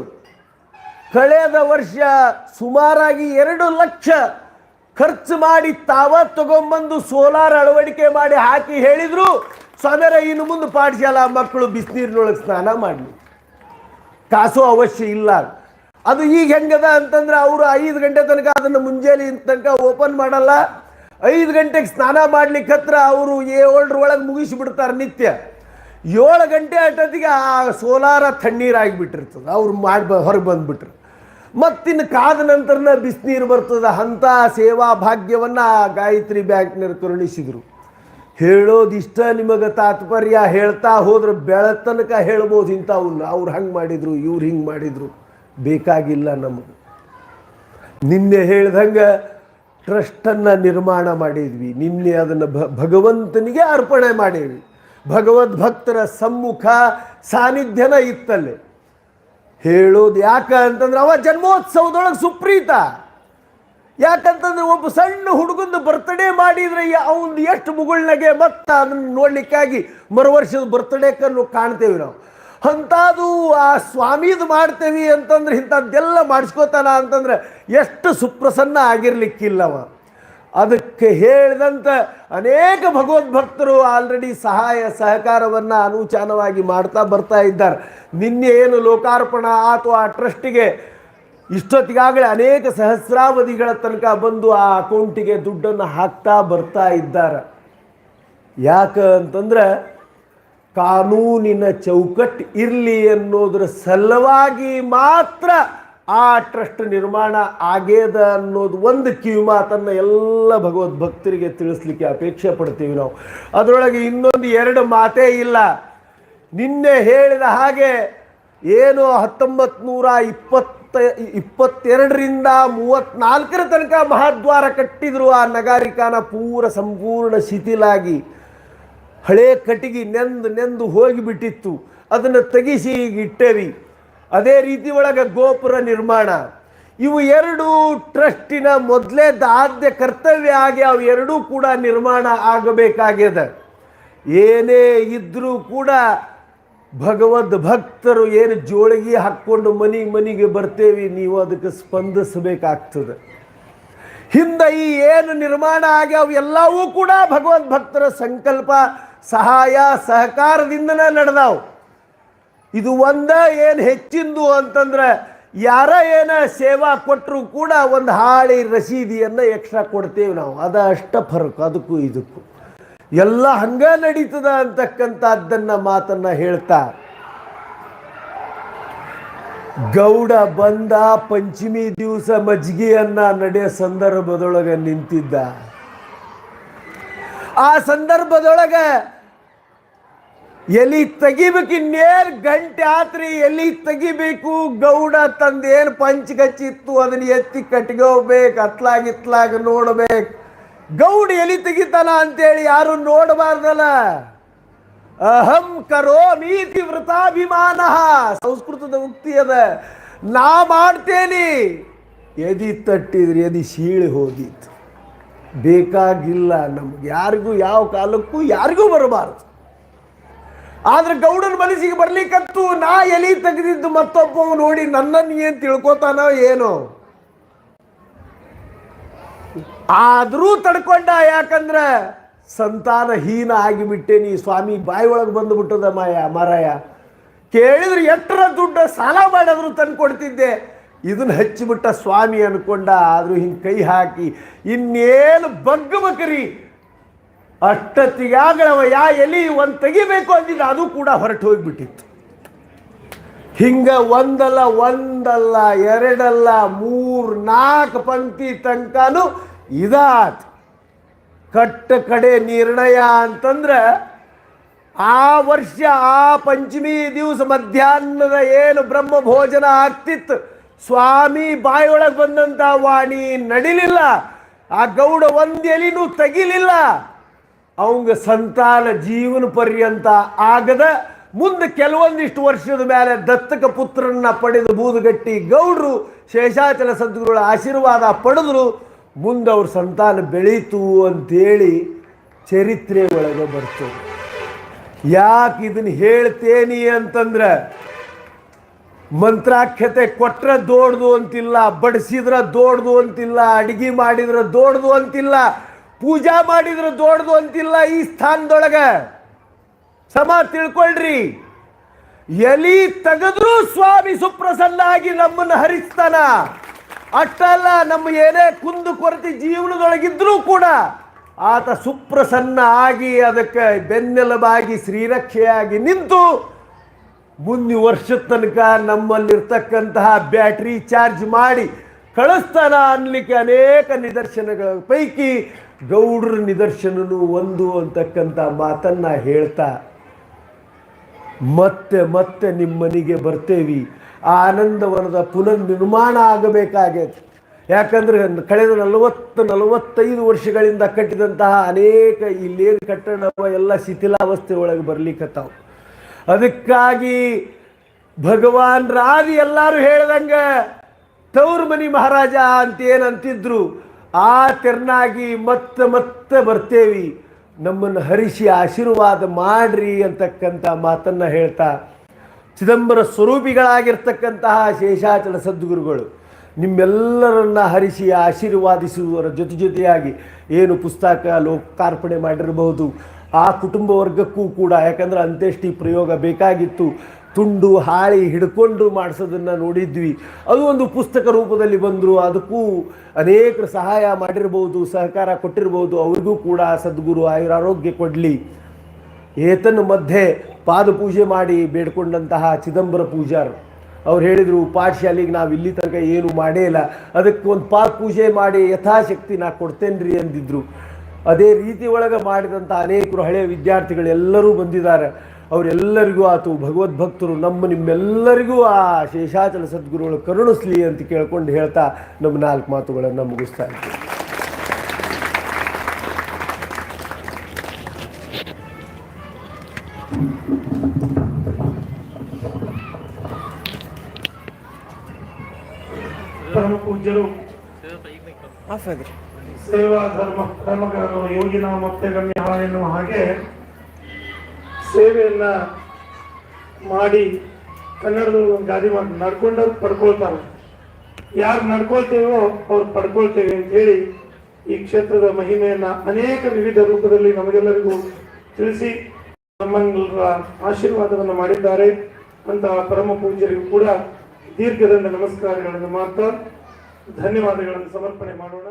ಕಳೆದ ವರ್ಷ ಸುಮಾರಾಗಿ ಎರಡು ಲಕ್ಷ ಖರ್ಚು ಮಾಡಿ ತಾವ ತಗೊಂಬಂದು ಸೋಲಾರ್ ಅಳವಡಿಕೆ ಮಾಡಿ ಹಾಕಿ ಹೇಳಿದ್ರು ಸಮರ ಇನ್ನು ಮುಂದೆ ಪಾಠಶಾಲಾ ಮಕ್ಕಳು ಬಿಸಿನೀರಿನೊಳಗೆ ಸ್ನಾನ ಮಾಡಲಿ. ಕಾಸು ಅವಶ್ಯ ಇಲ್ಲ. ಅದು ಈಗ ಹೆಂಗದ ಅಂತಂದ್ರೆ, ಅವರು ಐದು ಗಂಟೆ ತನಕ ಅದನ್ನು ಮುಂಜಾನೆ ತನಕ ಓಪನ್ ಮಾಡಲ್ಲ. ಐದು ಗಂಟೆಗೆ ಸ್ನಾನ ಮಾಡ್ಲಿಕ್ಕೆ ಹತ್ರ ಅವರು ಏಳರ ಒಳಗೆ ಮುಗಿಸಿಬಿಡ್ತಾರೆ ನಿತ್ಯ. ಏಳು ಗಂಟೆ ಅಷ್ಟೊತ್ತಿಗೆ ಆ ಸೋಲಾರ ತಣ್ಣೀರಾಗಿಬಿಟ್ಟಿರ್ತದೆ ಅವ್ರು ಮಾಡಿ ಹೊರಗೆ ಬಂದ್ಬಿಟ್ರು. ಮತ್ತಿನ್ನು ಕಾದ ನಂತರನ ಬಿಸಿನೀರು ಬರ್ತದೆ. ಅಂಥ ಸೇವಾ ಭಾಗ್ಯವನ್ನು ಗಾಯತ್ರಿ ಬ್ಯಾಂಕ್ನವ್ರು ಕರುಣಿಸಿದರು. ಹೇಳೋದಿಷ್ಟ ನಿಮಗೆ ತಾತ್ಪರ್ಯ, ಹೇಳ್ತಾ ಹೋದ್ರೆ ಬೆಳತನಕ ಹೇಳ್ಬೋದು ಇಂಥವನ್ನ ಅವ್ರು ಹಂಗೆ ಮಾಡಿದರು, ಇವ್ರು ಹಿಂಗೆ ಮಾಡಿದರು. ಬೇಕಾಗಿಲ್ಲ ನಮಗೆ. ನಿನ್ನೆ ಹೇಳ್ದಂಗೆ ಟ್ರಸ್ಟನ್ನು ನಿರ್ಮಾಣ ಮಾಡಿದ್ವಿ. ನಿನ್ನೆ ಅದನ್ನು ಭಗವಂತನಿಗೆ ಅರ್ಪಣೆ ಮಾಡಿದ್ವಿ. ಭಗವದ್ ಭಕ್ತರ ಸಮ್ಮುಖ ಸಾನ್ನಿಧ್ಯನ ಇತ್ತಲ್ಲಿ. ಹೇಳೋದು ಯಾಕ ಅಂತಂದ್ರೆ ಅವ ಜನ್ಮೋತ್ಸವದೊಳಗೆ ಸುಪ್ರೀತ. ಯಾಕಂತಂದ್ರೆ ಒಬ್ಬ ಸಣ್ಣ ಹುಡುಗಂದು ಬರ್ತಡೇ ಮಾಡಿದ್ರೆ ಅವನು ಎಷ್ಟು ಮುಗುಳ್ನಗೆ ಮತ್ತೆ ಅದನ್ನು ನೋಡಲಿಕ್ಕಾಗಿ ಮರು ವರ್ಷದ ಬರ್ತಡೇಕನ್ನು ಕಾಣ್ತೇವೆ ನಾವು. ಅಂಥದ್ದು ಆ ಸ್ವಾಮಿದು ಮಾಡ್ತೇವಿ ಅಂತಂದ್ರೆ ಇಂಥದ್ದೆಲ್ಲ ಮಾಡಿಸ್ಕೋತಾನ ಅಂತಂದ್ರೆ ಎಷ್ಟು ಸುಪ್ರಸನ್ನ ಆಗಿರ್ಲಿಕ್ಕಿಲ್ಲವ. ಅದಕ್ಕೆ ಹೇಳಿದಂಥ ಅನೇಕ ಭಗವದ್ಭಕ್ತರು ಆಲ್ರೆಡಿ ಸಹಾಯ ಸಹಕಾರವನ್ನು ಅನುಚಾನವಾಗಿ ಮಾಡ್ತಾ ಬರ್ತಾ ಇದ್ದಾರೆ. ನಿನ್ನೆ ಏನು ಲೋಕಾರ್ಪಣ ಆತು ಆ ಟ್ರಸ್ಟಿಗೆ ಇಷ್ಟೊತ್ತಿಗಾಗಲೇ ಅನೇಕ ಸಹಸ್ರಾವಧಿಗಳ ತನಕ ಬಂದು ಆ ಅಕೌಂಟಿಗೆ ದುಡ್ಡನ್ನು ಹಾಕ್ತಾ ಬರ್ತಾ ಇದ್ದಾರೆ. ಯಾಕೆ ಅಂತಂದ್ರೆ ಕಾನೂನಿನ ಚೌಕಟ್ಟು ಇರಲಿ ಅನ್ನೋದ್ರ ಸಲುವಾಗಿ ಮಾತ್ರ ಆ ಟ್ರಸ್ಟ್ ನಿರ್ಮಾಣ ಆಗೇದ ಅನ್ನೋದು ಒಂದು ಕಿವಿ ಮಾತನ್ನು ಎಲ್ಲ ಭಗವದ್ ಭಕ್ತರಿಗೆ ತಿಳಿಸ್ಲಿಕ್ಕೆ ಅಪೇಕ್ಷೆ ಪಡ್ತೀವಿ ನಾವು. ಅದರೊಳಗೆ ಇನ್ನೊಂದು ಎರಡು ಮಾತೇ ಇಲ್ಲ. ನಿನ್ನೆ ಹೇಳಿದ ಹಾಗೆ ಏನು ಹತ್ತೊಂಬತ್ತು ನೂರ ಇಪ್ಪತ್ತ, ಇಪ್ಪತ್ತೆರಡರಿಂದ ಮೂವತ್ತ್ನಾಲ್ಕರ ತನಕ ಮಹಾದ್ವಾರ ಕಟ್ಟಿದ್ರು ಆ ನಗಾರಿಕಾನ ಪೂರ ಸಂಪೂರ್ಣ ಶಿಥಿಲಾಗಿ. ಹಳೆ ಕಟ್ಟಿಗೆ ನೆಂದು ನೆಂದು ಹೋಗಿಬಿಟ್ಟಿತ್ತು. ಅದನ್ನು ತೆಗೆಸಿ ಈಗ ಇಟ್ಟೇವಿ. ಅದೇ ರೀತಿ ಒಳಗೆ ಗೋಪುರ ನಿರ್ಮಾಣ. ಇವು ಎರಡು ಟ್ರಸ್ಟಿನ ಮೊದಲೇದ ಆದ್ಯ ಕರ್ತವ್ಯ ಆಗಿ ಅವು ಎರಡೂ ಕೂಡ ನಿರ್ಮಾಣ ಆಗಬೇಕಾಗ್ಯದ. ಏನೇ ಇದ್ರೂ ಕೂಡ ಭಗವದ್ ಭಕ್ತರು ಏನು ಜೋಳಿಗೆ ಹಾಕ್ಕೊಂಡು ಮನಿ ಮನಿಗೆ ಬರ್ತೇವೆ, ನೀವು ಅದಕ್ಕೆ ಸ್ಪಂದಿಸಬೇಕಾಗ್ತದೆ. ಹಿಂದೆ ಈ ಏನು ನಿರ್ಮಾಣ ಆಗ್ಯಾವ ಎಲ್ಲವೂ ಕೂಡ ಭಗವದ್ ಭಕ್ತರ ಸಂಕಲ್ಪ ಸಹಾಯ ಸಹಕಾರದಿಂದನೇ ನಡೆದಾವು. ಇದು ಒಂದ ಏನು ಹೆಚ್ಚಿಂದು ಅಂತಂದ್ರೆ ಯಾರ ಏನ ಸೇವಾ ಕೊಟ್ಟರು ಕೂಡ ಒಂದು ಹಾಳಿ ರಸೀದಿಯನ್ನು ಎಕ್ಸ್ಟ್ರಾ ಕೊಡ್ತೇವೆ ನಾವು. ಅದು ಅಷ್ಟ ಫರಕ್, ಅದಕ್ಕೂ ಇದಕ್ಕೂ. ಎಲ್ಲ ಹಂಗ ನಡೀತದ ಅಂತಕ್ಕಂಥದ್ದನ್ನ ಮಾತನ್ನ ಹೇಳ್ತಾ, ಗೌಡ ಬಂದ ಪಂಚಮಿ ದಿವಸ ಮಜ್ಜಿಗೆಯನ್ನ ನಡೆಯ ಸಂದರ್ಭದೊಳಗೆ ನಿಂತಿದ್ದ. ಆ ಸಂದರ್ಭದೊಳಗೆ ಎಲಿ ತೆಗಿಬೇಕು ಇನ್ನೇನು ಗಂಟೆ ಆತ್ರಿ, ಎಲಿ ತೆಗಿಬೇಕು. ಗೌಡ ತಂದೇನು ಪಂಚಗಚ್ಚಿತ್ತು, ಅದನ್ನ ಎತ್ತಿ ಕಟ್ಕೋಬೇಕು, ಅತ್ಲಾಗಿತ್ಲಾಗ ನೋಡ್ಬೇಕು. ಗೌಡ ಎಲಿ ತೆಗಿತಾನ ಅಂತೇಳಿ ಯಾರು ನೋಡಬಾರ್ದಲ್ಲ. ಅಹಂ ಕರೋ ನೀತಿ ವೃತಾಭಿಮಾನ. ಸಂಸ್ಕೃತದ ಉಕ್ತಿ ಅದ. ನಾ ಮಾಡ್ತೇನೆ. ಎದಿ ತಟ್ಟಿದ್ರಿ, ಎದಿ ಸೀಳಿ ಹೋಗಿತ್ತು ಬೇಕಾಗಿಲ್ಲ ನಮ್ಗೆ. ಯಾರಿಗೂ ಯಾವ ಕಾಲಕ್ಕೂ ಯಾರಿಗೂ ಬರಬಾರ್ದು. ಆದ್ರೆ ಗೌಡನ ಮನಸ್ಸಿಗೆ ಬರ್ಲಿಕ್ಕತ್ತು ನಾ ಎಲಿ ತೆಗೆದಿದ್ದು ಮತ್ತೊಬ್ಬ ನೋಡಿ ನನ್ನನ್ನು ಏನ್ ತಿಳ್ಕೊತಾನೋ ಏನೋ. ಆದ್ರೂ ತಡ್ಕೊಂಡ ಯಾಕಂದ್ರೆ ಸಂತಾನ ಹೀನ ಆಗಿಬಿಟ್ಟೇನಿ ಸ್ವಾಮಿ ಬಾಯಿ ಒಳಗೆ ಬಂದುಬಿಟ್ಟದ ಮಾಯ, ಮಾರಾಯ. ಕೇಳಿದ್ರೆ ಎಷ್ಟರ ದುಡ್ಡು ಸಾಲ ಮಾಡಿದ್ರು ತಂದು ಕೊಡ್ತಿದ್ದೆ ಇದನ್ನ ಹಚ್ಚಿಬಿಟ್ಟ ಸ್ವಾಮಿ ಅನ್ಕೊಂಡ, ಆದ್ರೂ ಹಿಂಗೆ ಕೈ ಹಾಕಿ ಇನ್ನೇನು ಬಗ್ಗಬೇಕ್ರಿ ಅಷ್ಟೊತ್ತಿಗಾಗಳವ ಯಾ ಎಲಿ ಒಂದು ತೆಗಿಬೇಕು ಅಂದಿದ್ದ ಅದು ಕೂಡ ಹೊರಟು ಹೋಗ್ಬಿಟ್ಟಿತ್ತು. ಹಿಂಗ ಒಂದಲ್ಲ ಒಂದಲ್ಲ, ಎರಡಲ್ಲ, ಮೂರು, ನಾಲ್ಕು ಪಂಕ್ತಿ ತನಕನು ಇದಾತ್. ಕಟ್ಟ ಕಡೆ ನಿರ್ಣಯ ಅಂತಂದ್ರೆ ಆ ವರ್ಷ, ಆ ಪಂಚಮಿ ದಿವಸ ಮಧ್ಯಾಹ್ನದ ಏನು ಬ್ರಹ್ಮ ಭೋಜನ ಆಗ್ತಿತ್ತು, ಸ್ವಾಮಿ ಬಾಯಿಯೊಳಗೆ ಬಂದಂತ ವಾಣಿ ನಡಿಲಿಲ್ಲ, ಆ ಗೌಡ ಒಂದೆಲಿನೂ ತೆಗಿಲಿಲ್ಲ. ಅವಂಗ ಸಂತಾನ ಜೀವನ ಪರ್ಯಂತ ಆಗದ ಮುಂದೆ ಕೆಲವೊಂದಿಷ್ಟು ವರ್ಷದ ಮೇಲೆ ದತ್ತಕ ಪುತ್ರನ್ನ ಪಡೆದು ಬೂದುಗಟ್ಟಿ ಗೌಡ್ರು ಶೇಷಾಚಲ ಸದ್ಗುರುಗಳ ಆಶೀರ್ವಾದ ಪಡೆದ್ರು, ಮುಂದೆ ಅವ್ರ ಸಂತಾನ ಬೆಳೀತು ಅಂತೇಳಿ ಚರಿತ್ರೆ ಒಳಗೆ ಬರ್ತದೆ. ಯಾಕೆ ಇದನ್ನು ಹೇಳ್ತೇನಿ ಅಂತಂದ್ರೆ, ಮಂತ್ರಾಖ್ಯತೆ ಕೊಟ್ರೆ ದೋಡ್ದು ಅಂತಿಲ್ಲ, ಬಡಿಸಿದ್ರೆ ದೋಡ್ದು ಅಂತಿಲ್ಲ, ಅಡಿಗೆ ಮಾಡಿದ್ರೆ ದೋಡ್ದು ಅಂತಿಲ್ಲ ಪೂಜಾ ಮಾಡಿದ್ರ ದೊಡ್ಡದು ಅಂತಿಲ್ಲ ಈ ಸ್ಥಾನದೊಳಗೆ. ಸಮ ತಿಳ್ಕೊಳ್ರಿ. ಎಲಿ ತೆಗೆದ್ರೂ ಸ್ವಾಮಿ ಸುಪ್ರಸನ್ನ ಆಗಿ ನಮ್ಮನ್ನು ಹರಿಸ್ತಾನ. ಅಷ್ಟಲ್ಲ, ನಮ್ಮ ಏನೇ ಕುಂದು ಕೊರತೆ ಜೀವನದೊಳಗಿದ್ರೂ ಕೂಡ ಆತ ಸುಪ್ರಸನ್ನ ಆಗಿ ಅದಕ್ಕೆ ಬೆನ್ನೆಲುಬಾಗಿ, ಶ್ರೀರಕ್ಷೆಯಾಗಿ ನಿಂತು ಮುಂದಿನ ವರ್ಷದ ತನಕ ನಮ್ಮಲ್ಲಿರ್ತಕ್ಕಂತಹ ಬ್ಯಾಟ್ರಿ ಚಾರ್ಜ್ ಮಾಡಿ ಕಳಿಸ್ತಾನ ಅನ್ಲಿಕ್ಕೆ ಅನೇಕ ನಿದರ್ಶನಗಳ ಪೈಕಿ ಗೌಡ್ರ ನಿದರ್ಶನನು ಒಂದು ಅಂತಕ್ಕಂಥ ಮಾತನ್ನ ಹೇಳ್ತಾ, ಮತ್ತೆ ಮತ್ತೆ ನಿಮ್ಮನಿಗೆ ಬರ್ತೇವಿ. ಆ ಆನಂದವನದ ಪುನರ್ ನಿರ್ಮಾಣ ಆಗಬೇಕಾಗೈತೆ. ಯಾಕಂದ್ರೆ ಕಳೆದ ನಲವತ್ತು, ನಲವತ್ತೈದು ವರ್ಷಗಳಿಂದ ಕಟ್ಟಿದಂತಹ ಅನೇಕ ಇಲ್ಲೇನು ಕಟ್ಟಡ ಎಲ್ಲ ಶಿಥಿಲಾವಸ್ಥೆ ಒಳಗೆ ಬರ್ಲಿಕ್ಕತ್ತಾವ ಅದಕ್ಕಾಗಿ ಭಗವಾನ್ ರಾದಿ ಎಲ್ಲರೂ ಹೇಳ್ದಂಗೆ, ತವ್ರ ಮನಿ ಮಹಾರಾಜ ಅಂತ ಏನಂತಿದ್ರು ಆ ತೆರನಾಗಿ ಮತ್ತೆ ಮತ್ತೆ ಬರ್ತೇವಿ. ನಮ್ಮನ್ನು ಹರಿಸಿ ಆಶೀರ್ವಾದ ಮಾಡ್ರಿ ಅಂತಕ್ಕಂಥ ಮಾತನ್ನ ಹೇಳ್ತಾ, ಚಿದಂಬರ ಸ್ವರೂಪಿಗಳಾಗಿರ್ತಕ್ಕಂತಹ ಶೇಷಾಚಲ ಸದ್ಗುರುಗಳು, ನಿಮ್ಮೆಲ್ಲರನ್ನ ಹರಿಸಿ ಆಶೀರ್ವಾದಿಸುವವರ ಜೊತೆ ಜೊತೆಯಾಗಿ ಏನು ಪುಸ್ತಕ ಲೋಕಾರ್ಪಣೆ ಮಾಡಿರಬಹುದು. ಆ ಕುಟುಂಬ ವರ್ಗಕ್ಕೂ ಕೂಡ, ಯಾಕಂದ್ರೆ ಅಂತ್ಯಷ್ಟಿ ಪ್ರಯೋಗ ಬೇಕಾಗಿತ್ತು. ತುಂಡು ಹಾಳಿ ಹಿಡ್ಕೊಂಡು ಮಾಡಿಸೋದನ್ನು ನೋಡಿದ್ವಿ. ಅದು ಒಂದು ಪುಸ್ತಕ ರೂಪದಲ್ಲಿ ಬಂದರು. ಅದಕ್ಕೂ ಅನೇಕರು ಸಹಾಯ ಮಾಡಿರ್ಬೋದು, ಸಹಕಾರ ಕೊಟ್ಟಿರ್ಬೋದು. ಅವ್ರಿಗೂ ಕೂಡ ಸದ್ಗುರು ಆಯುರ ಆರೋಗ್ಯ ಕೊಡಲಿ. ಏತನ ಮಧ್ಯೆ ಪಾದ ಪೂಜೆ ಮಾಡಿ ಬೇಡ್ಕೊಂಡಂತಹ ಚಿದಂಬರ ಪೂಜಾರ್. ಅವ್ರು ಹೇಳಿದರು, ಪಾಠಶಾಲೆಗೆ ನಾವು ಇಲ್ಲಿ ತನಕ ಏನು ಮಾಡೇ ಇಲ್ಲ. ಅದಕ್ಕೆ ಒಂದು ಪಾದ ಪೂಜೆ ಮಾಡಿ ಯಥಾಶಕ್ತಿ ನಾ ಕೊಡ್ತೇನೆ ರೀ ಅಂದಿದ್ರು. ಅದೇ ರೀತಿ ಒಳಗೆ ಮಾಡಿದಂಥ ಅನೇಕರು ಹಳೆಯ ವಿದ್ಯಾರ್ಥಿಗಳೆಲ್ಲರೂ ಬಂದಿದ್ದಾರೆ. ಅವರೆಲ್ಲರಿಗೂ ಆತು ಭಗವದ್ಭಕ್ತರು ನಮ್ಮ ನಿಮ್ಮೆಲ್ಲರಿಗೂ ಆ ಶೇಷಾಚಲ ಸದ್ಗುರುಗಳು ಕರುಣಿಸ್ಲಿ ಅಂತ ಕೇಳ್ಕೊಂಡು ಹೇಳ್ತಾ ನಮ್ಮ ನಾಲ್ಕು ಮಾತುಗಳನ್ನು ಮುಗಿಸ್ತಾ ಇದ್ದೀವಿ ಸೇವಾ ಧರ್ಮ ಕರ್ಮಗಳನ್ನು ಯೋಗಿನ ಮತ್ತೆ ಗಮ್ಯ ಎನ್ನುವ ಹಾಗೆ ಸೇವೆಯನ್ನ ಮಾಡಿ ಕನ್ನಡದಲ್ಲಿ ಒಂದು ಗಾದಿ ಮಾಡಿ ನಡ್ಕೊಂಡವ್ರು ಪಡ್ಕೊಳ್ತಾರೆ. ಯಾರು ನಡ್ಕೊಳ್ತೇವೋ ಅವ್ರು ಪಡ್ಕೊಳ್ತೇವೆ ಅಂತ ಹೇಳಿ ಈ ಕ್ಷೇತ್ರದ ಮಹಿಮೆಯನ್ನ ಅನೇಕ ವಿವಿಧ ರೂಪದಲ್ಲಿ ನಮಗೆಲ್ಲರಿಗೂ ತಿಳಿಸಿ ನಮ್ಮೆಲ್ಲರ ಆಶೀರ್ವಾದವನ್ನು ಮಾಡಿದ್ದಾರೆ. ಅಂತ ಪರಮ ಪೂಜ್ಯರಿಗೂ ಕೂಡ ದೀರ್ಘದಂಡ ನಮಸ್ಕಾರಗಳನ್ನು ಮಾಡ್ತಾ ಧನ್ಯವಾದಗಳನ್ನು ಸಮರ್ಪಣೆ ಮಾಡೋಣ.